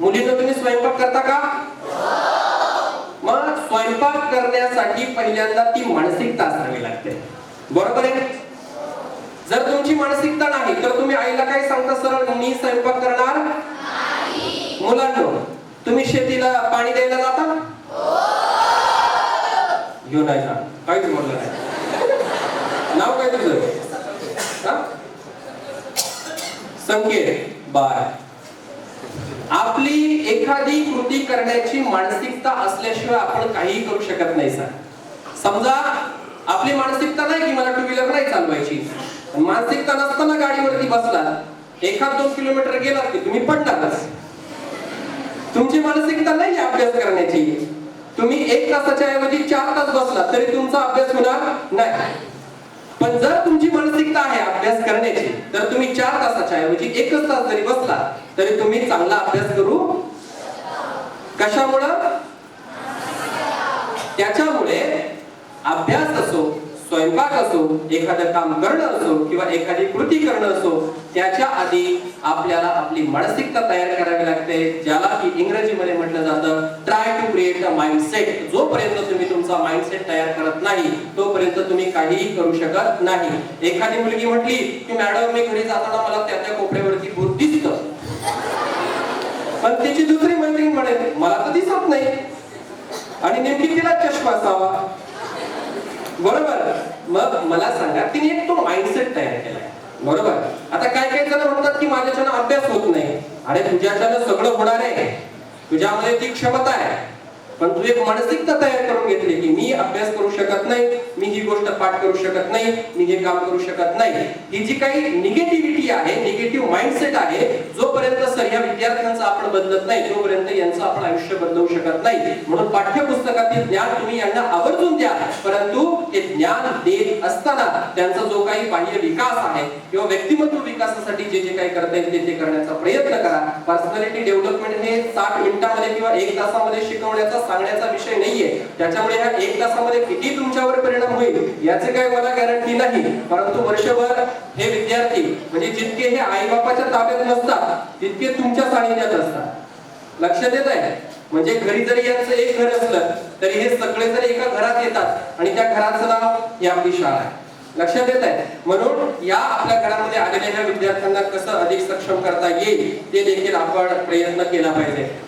मुलीनं तुम्ही स्वयंपाक करता का? मग स्वयंपाक करण्यासाठी पहिल्यांदा ती मानसिकता असावी लागते. बरोबर आहे जर तुमची मानसिकता नाही तर तुम्ही आईला काय सांगता सरळ? मी स्वयंपाक करणार मुलांना तुम्ही शेतीला पाणी द्यायला जाता? हो. घेऊन नाही काहीच बोललं नाही. नाव काय तुझं? संकेत. बाय. आपली एखादी कृती करण्याची मानसिकता असल्याशिवाय आपण काहीही करू शकत नाही सर. समजा आपली मानसिकता नाही की मला टू व्हीलर नाही चालवायची. मानसिकता नसताना गाडीवरती बसला एखाद दोन किलोमीटर गेला की तुम्ही पडणारच तुमची मानसिकता नाही अभ्यास करण्याची. तुम्ही एक तासाच्या ऐवजी चार तास बसला तरी तुमचा अभ्यास होणार नाही. पण जर तुमची मानसिकता आहे अभ्यास करण्याची तर तुम्ही चार तासाच्या ऐवजी एकच तास जरी बसला तरी तुम्ही चांगला अभ्यास करू कशामुळं? त्याच्यामुळे अभ्यास असो स्वयंपाक असो एखादं काम करणं असो किंवा एखादी कृती करणं असो त्याच्या आधी आपल्याला आपली मानसिकता तयार करावी लागते ज्याला की इंग्रजीमध्ये म्हटलं जातं try to create a mindset जोपर्यंत तुम्ही तुमचा माइंडसेट तयार करत नाही तोपर्यंत तुम्ही काहीही करू शकत नाही. एखादी मुलगी म्हटली की मॅडम मी घरी जाताना मला त्या त्या कोपऱ्यावरती भूत दिसत. पण तिची दुसरी मैत्रीण म्हणेल मला तर दिसत नाही. आणि नेमकी तिला चष्मा असावा. बरोबर. मग मला सांगा तिने एक तो माइंडसेट तयार केलाय. बरोबर. आता काय काय जण म्हणतात की माझ्याच्यानं अभ्यास होत नाही. अरे तुझ्याच्यानं सगळं होणार आहे. तुझ्यामध्ये ती क्षमता आहे. पण तू एक मानसिकता तयार करून घेतली की मी अभ्यास करू शकत नाही मी ही गोष्ट पाठ करू शकत नाही मी हे काम करू शकत नाही. ही जी काही निगेटिव्हिटी आहे निगेटिव्ह माइंडसेट आहे जोपर्यंत सर या विद्यार्थ्यांचं आपण बदलत नाही तोपर्यंत यांचं आपण आयुष्य बदलवू शकत नाही. म्हणून पाठ्यपुस्तकातील ज्ञान तुम्ही यांना आवर्जून द्या. परंतु ज्ञान देत असताना त्यांचा जो काही बाह्य विकास आहे किंवा व्यक्तिमत्व विकासासाठी जे जे काही करता येईल ते ते करण्याचा प्रयत्न करा. पर्सनॅलिटी डेव्हलपमेंट हे साठ मिनिटामध्ये किंवा एक तासामध्ये शिकवण्याचा सांगण्याचा विषय नाहीये. त्याच्यामुळे ह्या एक तासामध्ये किती तुमच्यावर परिणाम होईल याचे काही मला गॅरंटी नाही. परंतु वर्षभर हे विद्यार्थी म्हणजे जितके हे आई बापाच्या ताब्यात नसतात तितके तुमच्या सानिध्यात असतात. लक्ष देत आहे? म्हणजे घरी जरी यांचं एक घर असलं तरी हे सगळे जर एका घरात येतात आणि त्या घराचं नाव ही आपली शाळा आहे. लक्षात येत आहे? म्हणून या आपल्या घरामध्ये आलेल्या विद्यार्थ्यांना कसं अधिक सक्षम करता येईल ते देखील आपण प्रयत्न केला पाहिजे.